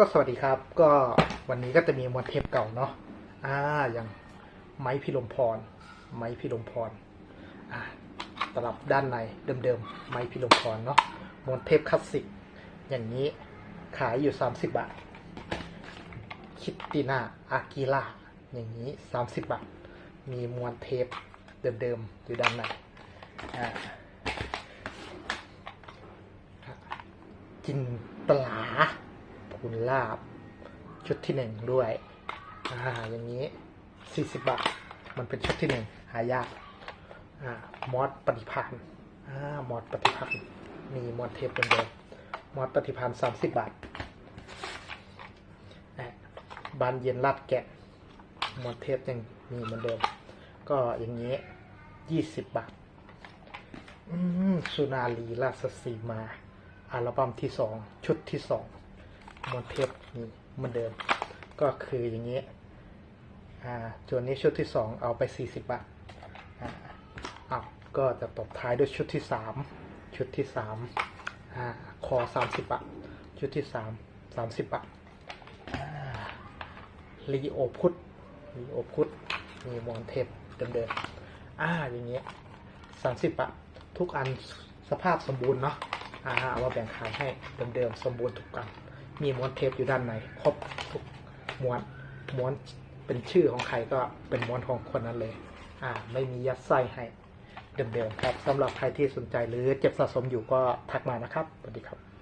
ก็สวัสดีครับ ก็วันนี้ก็จะมีมวลเทปเก่าเนาะอ่าอย่างไม้พิลมพร ไม้พิลมพรอ่าตลับด้านในเดิมๆไม้พิลมพรเนาะมวลเทปคลาสสิก อย่างนี้ขายอยู่ 30 บาท คิตตินาอากิล่าอย่างนี้ 30 บาท มีมวลเทปเดิมๆอยู่ด้านในอ่าจินตลา พูนลาบ ชุดที่หนึ่งด้วยอ่าอย่างนี้สี่สิบบาท มันเป็นชุดที่หนึ่งหายากอ่ามอสปฏิพันธ์อ่ามอสปฏิพันธ์มีมอสเทปเป็นเดิมมอสปฏิพันธ์สามสิบบาทบานเย็นลาดแกะมอสเทปยังมีเหมือนเดิม ก็อย่างนี้ยี่สิบบาทสุนารีราชสีมา อัลบั้มที่สอง ชุดที่สอง มวนเทปนี่เหมือนเดิม ก็คืออย่างนี้อ่าจวนนี้ชุดที่สองเอาไปสี่สิบบาทอ่าอ้าก็จะตบท้ายด้วยชุดที่สามชุดที่สามอ่าคอสามสิบบาท ชุดที่สามสามสิบบาทอ่าลีโอพุทลีโอพุทมีมวนเทปเดิมๆอ่าอย่างเงี้ยสามสิบบาททุกอันสภาพสมบูรณ์เนาะอ่าเอามาแบ่งขายให้เดิมๆสมบูรณ์ทุกอัน มีม้วนเทปอยู่ด้านในครบทุกม้วนม้วนเป็นชื่อของใครก็เป็นม้วนของคนนั้นเลย อ่า ไม่มียัดไส้ให้เดิมๆครับสำหรับใครที่สนใจหรือเก็บสะสมอยู่ก็ทักมานะครับสวัสดีครับ